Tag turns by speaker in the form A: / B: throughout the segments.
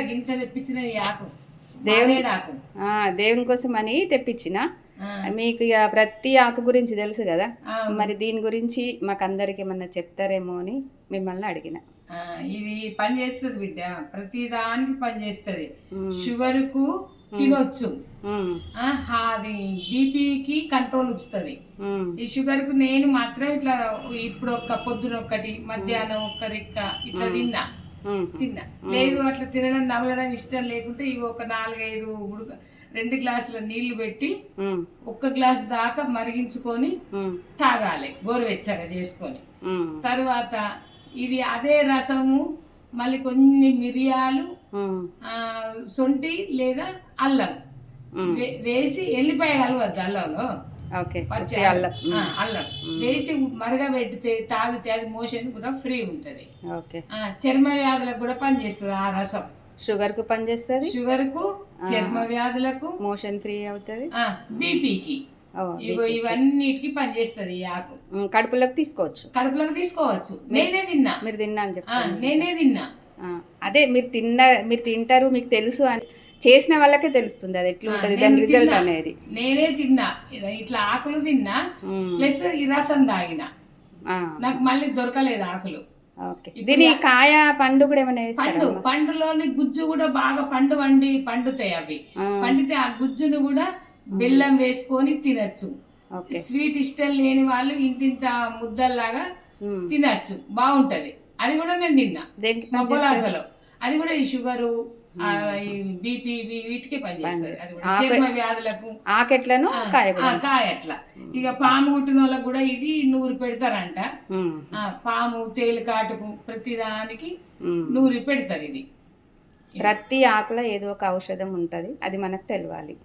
A: గింత తెప్పించిన ఆకు.
B: దేవుని-
A: ఆకు.
B: దేవుని కోసం అని తెప్పించిన. మీకు ఇక ప్రతి ఆకు గురించి తెలుసు కదా? మరి దీని గురించి మాకు అందరికి ఏమన్నా చెప్తారేమో అని మిమ్మల్ని అడిగిన.
A: ఇది పని చేస్తుంది బిడ్డ. ప్రతి దానికి పని చేస్తుంది. షుగర్కు తినొచ్చు. అది బీపీకి కంట్రోల్
B: ఉమ్,
A: ఈ షుగర్కు నేను మాత్రం ఇట్లా ఇప్పుడు ఒక పొద్దున ఒక్కటి మధ్యాహ్నం ఒక్క రెక్క ఇట్లా తిన్నా. తిన్నా. లేదు అట్లా తినడం నమలడం ఇష్టం లేకుంటే ఇవి ఒక నాలుగైదు ఉడక రెండు గ్లాసుల నీళ్ళు పెట్టి ఒక్క గ్లాస్ దాకా మరిగించుకొని తాగాలి గోరువెచ్చగా చేసుకొని. తర్వాత ఇది అదే రసము మళ్ళీ కొన్ని మిరియాలు సొంటి లేదా అల్లం. వేసి ఎల్లిపాయ కలవద్దు అల్లంలో. పచ్చి
B: అల్లం.
A: అల్లం. వేసి మరగబెడితే తాగితే అది మోషన్ కూడా ఫ్రీ ఉంటది.
B: ఓకే.
A: ఆ, చర్మ వ్యాధులకు కూడా పనిచేస్తుంది ఆ రసం.
B: షుగర్కు పనిచేస్తుంది
A: షుగర్కు చర్మ వ్యాధులకు
B: మోషన్ ఫ్రీ అవుతుంది?
A: బీపీకి. ఇగో ఇవన్నిటికి పనిచేస్తుంది ఈ ఆకు.
B: కడుపులోకి తీసుకోవచ్చు?
A: కడుపులోకి తీసుకోవచ్చు. నేనే తిన్నా.
B: మీరు తిన్నా అని
A: ఆ,
B: చెప్పారు
A: నేనే తిన్నా.
B: అదే మీరు తిన్న మీరు తింటారు మీకు తెలుసు అని. చేసిన వాళ్ళకే తెలుస్తుంది అది ఎట్లా ఉంటుంది దాని రిజల్ట్. అనేది.
A: నేనే తిన్నా. ఇట్లా ఆకులు తిన్నా ప్లస్ ఈ రసం తాగిన. నాకు మళ్ళీ దొరకలేదు ఆకులు.
B: దీని కాయ పండు కూడా ఏమైనా
A: పండు పండులోని గుజ్జు కూడా బాగా పండు వండి పండుతాయి అవి. పండితే ఆ గుజ్జును కూడా బెల్లం వేసుకొని తినచ్చు. స్వీట్ ఇష్టం లేని వాళ్ళు ఇంతింత ముద్దల్లాగా తినచ్చు. బాగుంటది. అది కూడా నేను తిన్నా? పొలాసలో. అది కూడా ఈ షుగరు బీపీ వీటికి పనిచేస్తుంది వ్యాధులకు
B: ఆకెట్లను కాయ
A: ఆ,
B: కూడా.
A: కాయ అట్లా. ఇక పాము కుట్టిన వాళ్ళకి కూడా ఇది నూరు పెడతారంట. పాము తేలు కాటుకు ప్రతి దానికి. నూరి పెడతారు ఇది.
B: ప్రతి ఆకులో ఏదో ఒక ఔషధం ఉంటది. అది మనకు తెలియాలి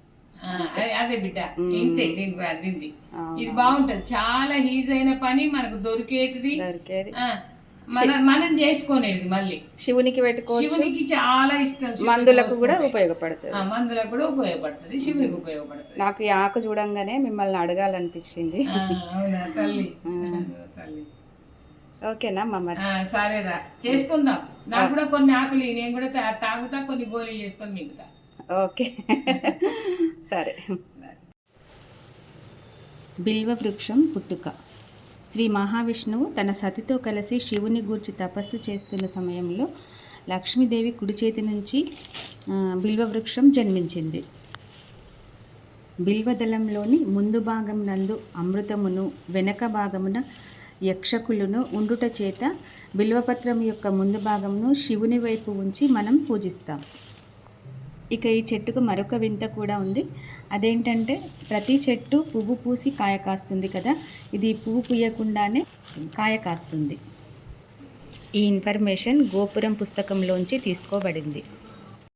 A: అదే- బిడ్డ. ఇంతే దీని దీనిది
B: అవును.
A: ఇది బాగుంటది. చాలా ఈజీ అయిన పని. మనకు దొరికేటిది.
B: దొరికేది.
A: మన మనం చేసుకునేది మళ్ళీ.
B: శివునికి పెట్టుకోవచ్చు.
A: శివునికి చాలా ఇష్టం
B: మందులకు కూడా. ఉపయోగపడుతుంది.
A: ఆ, మందులకు కూడా ఉపయోగపడుతుంది శివునికి ఉపయోగపడుతుంది.
B: నాకు ఈ ఆకు చూడంగానే మిమ్మల్ని అడగాలనిపించింది
A: అవునా తల్లి. తల్లి.
B: ఓకేనా మమ్మ
A: ఆ, సరేరా. చేసుకుందాం. నాకు కూడా కొన్ని ఆకులు. నేను కూడా తాగుతా కొన్ని గోళీలు చేసుకొని మిగుతా.
B: ఓకే. సరే. బిల్వ వృక్షం పుట్టుక. శ్రీ మహావిష్ణువు తన సతితో కలిసి శివుని గూర్చి తపస్సు చేస్తున్న సమయంలో లక్ష్మీదేవి కుడి చేతి నుంచి బిల్వవృక్షం బిల్వ జన్మించింది. బిల్వదళంలోని ముందు భాగం నందు అమృతమును వెనక భాగమున యక్షకులను ఉండుట చేత బిల్వపత్రం యొక్క ముందు భాగమును శివుని వైపు ఉంచి మనం పూజిస్తాం. ఇక ఈ చెట్టుకు మరొక వింత కూడా ఉంది. అదేంటంటే ప్రతి చెట్టు పువ్వు పూసి కాయ కాస్తుంది కదా. ఇది పువ్వు పూయకుండానే కాయ కాస్తుంది. ఈ ఇన్ఫర్మేషన్ గోపురం పుస్తకంలోంచి తీసుకోబడింది.